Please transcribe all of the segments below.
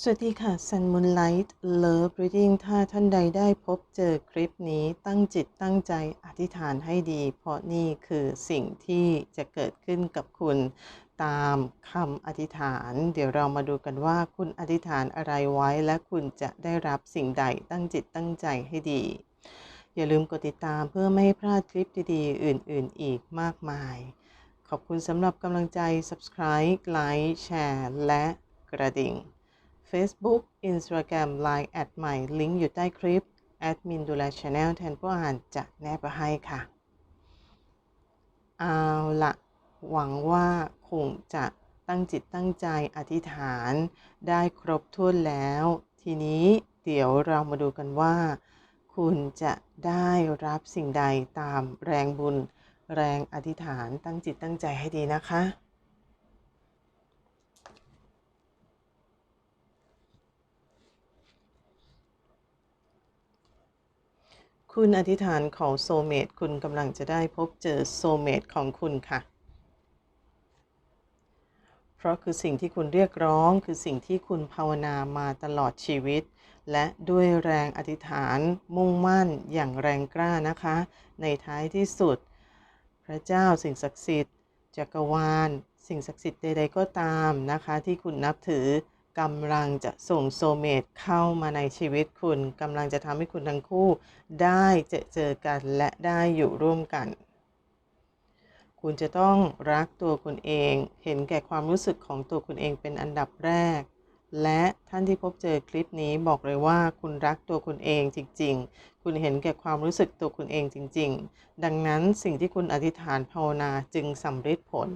สวัสดีค่ะ Sun Moonlight Love Reading ถ้าท่านใดได้พบเจอคลิปนี้ตั้งจิตตั้งใจอธิษฐานให้ดี เพราะนี่คือสิ่งที่จะเกิดขึ้นกับคุณตามคำอธิษฐาน เดี๋ยวเรามาดูกันว่าคุณอธิษฐานอะไรไว้ และคุณจะได้รับสิ่งใดตั้งจิตตั้งใจให้ดี อย่าลืมกดติดตามเพื่อไม่ให้พลาดคลิปดีๆ อื่น ๆ อีกมากมาย ขอบคุณสำหรับกำลังใจ Subscribe ไลค์แชร์และกระดิ่ง Facebook Instagram Line แอดใหม่ลิงก์อยู่ใต้คลิป แอดมินดูแลช anel แทนผู้อ่านจะแนบมาให้ค่ะ เอาละหวังว่าคงจะตั้งจิตตั้งใจอธิษฐานได้ครบถ้วนแล้ว ทีนี้เดี๋ยวเรามาดูกันว่า คุณจะได้รับสิ่งใดตามแรงบุญ แรงอธิษฐานตั้งจิตตั้งใจให้ดีนะคะ คุณอธิษฐานของโซเมตคุณกำลังจะได้พบเจอโซเมตของคุณค่ะ เพราะคือสิ่งที่คุณเรียกร้องคือสิ่งที่คุณภาวนามาตลอดชีวิต และด้วยแรงอธิษฐานมุ่งมั่นอย่างแรงกล้านะคะ ในท้ายที่สุด พระเจ้าสิ่งศักดิ์สิทธิ์จักรวาล สิ่งศักดิ์สิทธิ์ใดๆก็ตามนะคะ ที่คุณนับถือ กำลังจะส่งโซเมตเข้ามาในชีวิตคุณกำลังจะทำให้คุณทั้งคู่ ได้เจอเจอกันและได้อยู่ร่วมกัน คุณจะต้องรักตัวคุณเอง เห็นแก่ความรู้สึกของตัวคุณเองเป็นอันดับแรก และท่านที่พบเจอคลิปนี้บอกเลยว่าคุณรักตัวคุณเองจริง ๆ คุณเห็นแก่ความรู้สึกตัวคุณเองจริง ๆ ดังนั้นสิ่งที่คุณอธิษฐานภาวนาจึงสำเร็จผล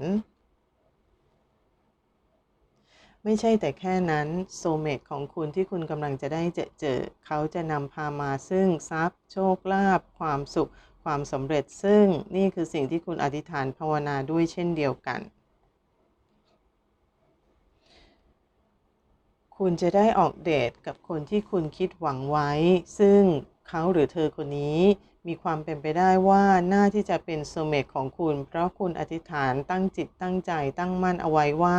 ไม่ใช่แต่แค่นั้นโซเมตของคุณที่คุณกำลังจะได้เจอเจอ เขาจะนำพามาซึ่งทรัพย์ โชคลาภความสุข ความสำเร็จซึ่งนี่คือสิ่งที่คุณอธิษฐานภาวนาด้วยเช่นเดียวกัน คุณจะได้ออกเดทกับคนที่คุณคิดหวังไว้ ซึ่งเขาหรือเธอคนนี้ มีความเป็นไปได้ว่าน่าที่จะเป็นโซเมตของคุณ เพราะคุณอธิษฐานตั้งจิตตั้งใจตั้งมั่นเอาไว้ว่า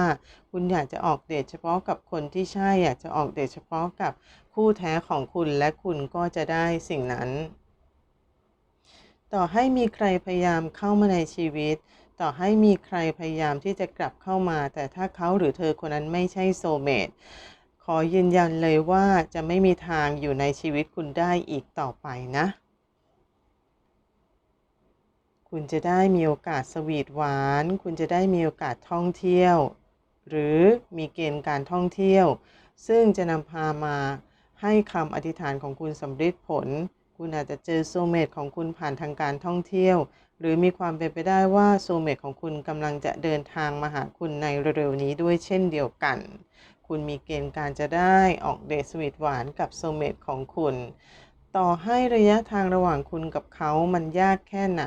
คุณอยากจะออกเดทเฉพาะกับคนที่ใช่อยากจะออกเดทเฉพาะกับคู่แท้ของคุณและคุณก็จะได้สิ่งนั้น ต่อให้มีใครพยายามเข้ามาในชีวิต ต่อให้มีใครพยายามที่จะกลับเข้ามา แต่ถ้าเขาหรือเธอคนนั้นไม่ใช่โซเมตขอยืนยันเลยว่าจะไม่มีทางอยู่ในชีวิตคุณได้อีกต่อไปนะ คุณจะได้มีโอกาสสวีทหวาน คุณจะได้มีโอกาสท่องเที่ยว หรือมีเกณฑ์การท่องเที่ยว ซึ่งจะนำพามาให้คำอธิษฐานของคุณสำเร็จผล คุณอาจจะเจอโซเมตของคุณผ่านทางการท่องเที่ยว หรือมีความเป็นไปได้ว่าโซเมตของคุณกำลังจะเดินทางมาหาคุณในเร็วๆนี้ด้วยเช่นเดียวกัน คุณมีเกณฑ์การจะได้ออกเดทสวีทหวานกับโซเมตของคุณ ต่อให้ระยะทางระหว่างคุณกับเขามันยากแค่ไหน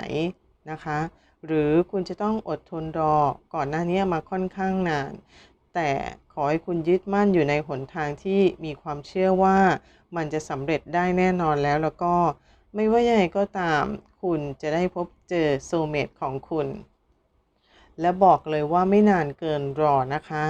นะคะ หรือคุณจะต้องอดทนรอก่อนหน้านี้มาค่อนข้างนาน แต่ขอให้คุณยึดมั่นอยู่ในหนทางที่มีความเชื่อว่ามันจะสำเร็จได้แน่นอนแล้วแล้วก็ไม่ว่ายังไงก็ตามคุณจะได้พบเจอโซเมตของคุณ และบอกเลยว่าไม่นานเกินรอนะคะ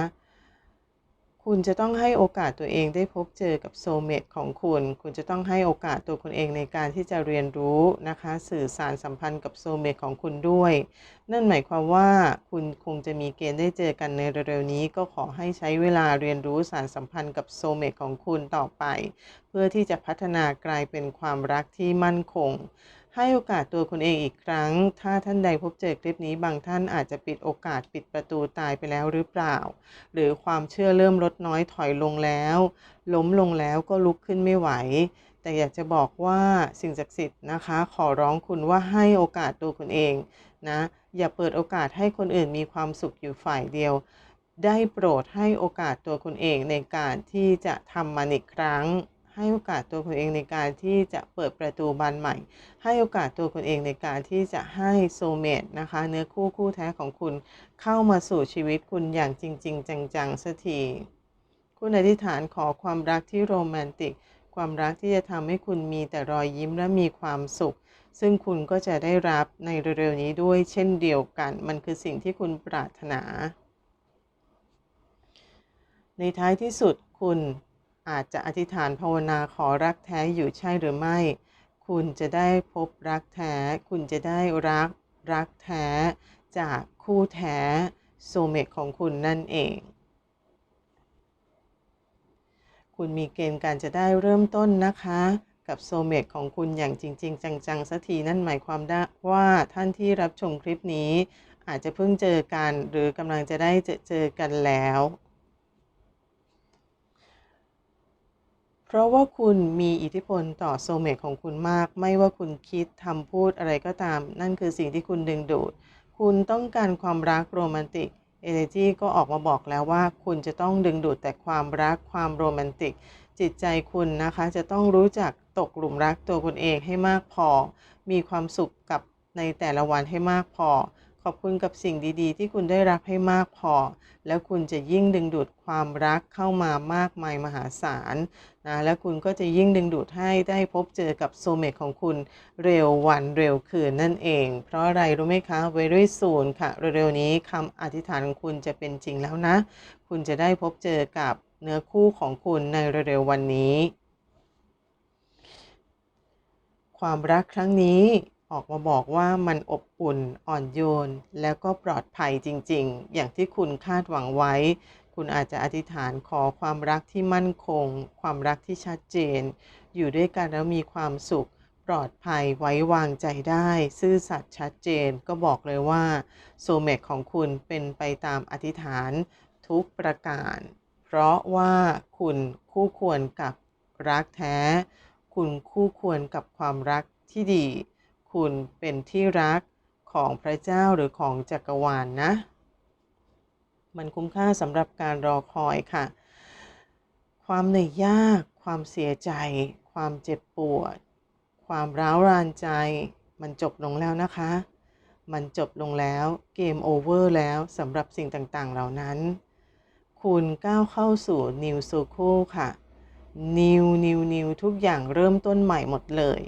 คุณจะต้องให้โอกาสตัวเองได้พบเจอกับโซเมตของคุณ คุณจะต้องให้โอกาสตัวคุณเองในการที่จะเรียนรู้นะคะ สื่อสารสัมพันธ์กับโซเมตของคุณด้วย นั่นหมายความว่าคุณคงจะมีเกณฑ์ได้เจอกันในเร็วๆนี้ ก็ขอให้ใช้เวลาเรียนรู้สารสัมพันธ์กับโซเมตของคุณต่อไป เพื่อที่จะพัฒนากลายเป็นความรักที่มั่นคง ให้โอกาสตัวคุณเองอีกครั้ง ถ้าท่านใดพบเจอคลิปนี้บางท่านอาจจะปิดโอกาสปิดประตูตายไปแล้วหรือเปล่า หรือความเชื่อเริ่มลดน้อยถอยลงแล้ว ล้มลงแล้วก็ลุกขึ้นไม่ไหว แต่อยากจะบอกว่าสิ่งศักดิ์สิทธิ์นะคะ ขอร้องคุณว่าให้โอกาสตัวคุณเองนะ อย่าเปิดโอกาสให้คนอื่นมีความสุขอยู่ฝ่ายเดียว ได้โปรดให้โอกาสตัวคุณเองในการที่จะทำมันอีกครั้ง ให้โอกาสตัวคุณเองในการที่จะเปิดประตูบานใหม่ ให้โอกาสตัวคุณเองในการที่จะให้โซเมตนะคะ เนื้อคู่คู่แท้ของคุณเข้ามาสู่ชีวิตคุณอย่างจริง ๆ จังๆสักทีคุณอธิษฐานขอความรักที่โรแมนติก ความรักที่จะทำให้คุณมีแต่รอยยิ้มและมีความสุข ซึ่งคุณก็จะได้รับในเร็วๆนี้ด้วยเช่นเดียวกัน มันคือสิ่งที่คุณปรารถนา ในท้ายที่สุดคุณ อาจจะอธิษฐานภาวนาขอรักแท้อยู่ใช่หรือไม่ คุณจะได้พบรักแท้ คุณจะได้รักรักแท้ จากคู่แท้โซเมตของคุณนั่นเอง คุณมีเกณฑ์การจะได้เริ่มต้นนะคะ กับโซเมตของคุณอย่างจริง ๆ จังๆสักทีนั่นหมายความว่าท่านที่รับชมคลิปนี้ อาจจะเพิ่งเจอกันหรือกำลังจะได้เจอเจอกันแล้ว เพราะว่าคุณมีอิทธิพลต่อโซเมตของคุณมาก ไม่ว่าคุณคิดทำพูดอะไรก็ตาม นั่นคือสิ่งที่คุณดึงดูด คุณต้องการความรักโรแมนติก Energy ก็ออกมาบอกแล้วว่า คุณจะต้องดึงดูดแต่ความรักความโรแมนติก จิตใจคุณนะคะ จะต้องรู้จักตกหลุมรักตัวคุณเองให้มากพอ มีความสุขกับในแต่ละวันให้มากพอ ขอบคุณกับสิ่งดีๆ ที่คุณได้รับให้มากพอ แล้วคุณจะยิ่งดึงดูดความรักเข้ามามากมายมหาศาลนะและคุณก็จะยิ่งดึงดูดให้ได้พบเจอกับโซเมตของคุณเร็ววันเร็วคืนนั่นเอง เพราะอะไรรู้ไหมคะ very soon ค่ะ เร็วๆนี้คำอธิษฐานของคุณจะเป็นจริงแล้วนะ คุณจะได้พบเจอกับเนื้อคู่ของคุณในเร็วๆวันนี้ ความรักครั้งนี้ ออกมาบอกว่ามันอบอุ่นอ่อนโยน แล้วก็ปลอดภัยจริง ๆ อย่างที่คุณคาดหวังไว้ คุณอาจจะอธิษฐานขอความรักที่มั่นคง ความรักที่ชัดเจน อยู่ด้วยกันแล้วมีความสุข ปลอดภัยไว้วางใจได้ ซื่อสัตย์ชัดเจน ก็บอกเลยว่าโซเมตของคุณเป็นไปตามอธิษฐานทุกประการ เพราะว่าคุณคู่ควรกับรักแท้ คุณคู่ควรกับความรักที่ดี คุณเป็นที่รักของพระเจ้าหรือของจักรวาลนนะ มันคุ้มค่าสำหรับการรอคอยค่ะ ความเหนื่อยยาก ความเสียใจ ความเจ็บปวด ความร้าวรานใจ มันจบลงแล้วนะคะ มันจบลงแล้วเกมโอเวอร์แล้วสำหรับสิ่งต่างๆ เหล่านั้น คุณก้าวเข้าสู่ New Circle ค่ะ New New New ทุกอย่างเริ่มต้นใหม่หมดเลย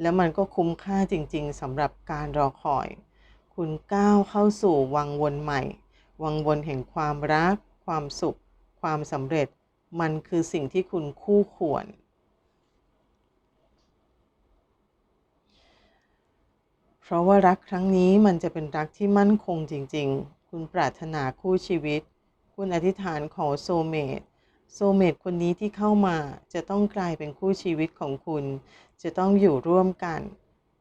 แล้วมันก็คุ้มค่าจริงๆสำหรับการรอคอย คุณก้าวเข้าสู่วังวนใหม่ วังวนแห่งความรัก ความสุข ความสำเร็จ มันคือสิ่งที่คุณคู่ควร เพราะว่ารักครั้งนี้มันจะเป็นรักที่มั่นคงจริงๆ คุณปรารถนาคู่ชีวิต คุณอธิษฐานขอโซเมต โซเมตคนนี้ที่เข้ามาจะต้องกลายเป็นคู่ชีวิตของคุณ จะต้องอยู่ร่วมกัน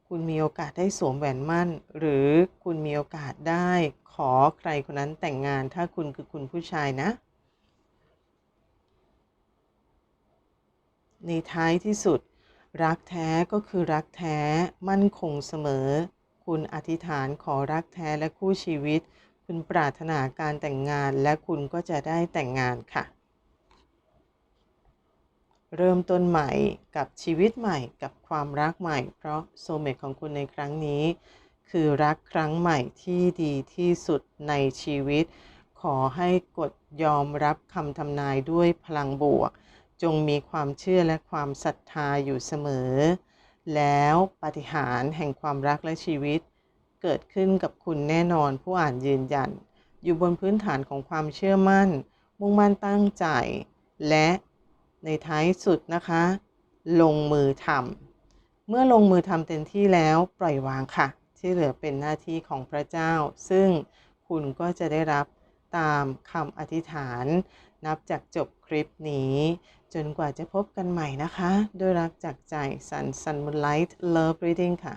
คุณมีโอกาสได้สวมแหวนมั่น หรือคุณมีโอกาสได้ขอใครคนนั้นแต่งงานถ้าคุณคือคุณผู้ชายนะ ในท้ายที่สุด รักแท้ก็คือรักแท้มั่นคงเสมอ คุณอธิษฐานขอรักแท้และคู่ชีวิต คุณปรารถนาการแต่งงานและคุณก็จะได้แต่งงานค่ะ เริ่มต้นใหม่กับชีวิตใหม่กับความรักใหม่ เพราะโซเมตของคุณในครั้งนี้ คือรักครั้งใหม่ที่ดีที่สุดในชีวิต ขอให้กดยอมรับคำทำนายด้วยพลังบวก จงมีความเชื่อและความศรัทธาอยู่เสมอ แล้วปฏิหารแห่งความรักและชีวิต เกิดขึ้นกับคุณแน่นอนผู้อ่านยืนยัน อยู่บนพื้นฐานของความเชื่อมั่น มุ่งมั่นตั้งใจ และ ในท้ายสุดนะคะ ลงมือทำเมื่อลงมือทำเต็มที่แล้วปล่อยวางค่ะ ที่เหลือเป็นหน้าที่ของพระเจ้า ซึ่งคุณก็จะได้รับตามคำอธิษฐาน นับจากจบคลิปนี้ จนกว่าจะพบกันใหม่นะคะ ด้วยรักจากใจสันสันมูนไลท์เลิฟรีดิ้งค่ะ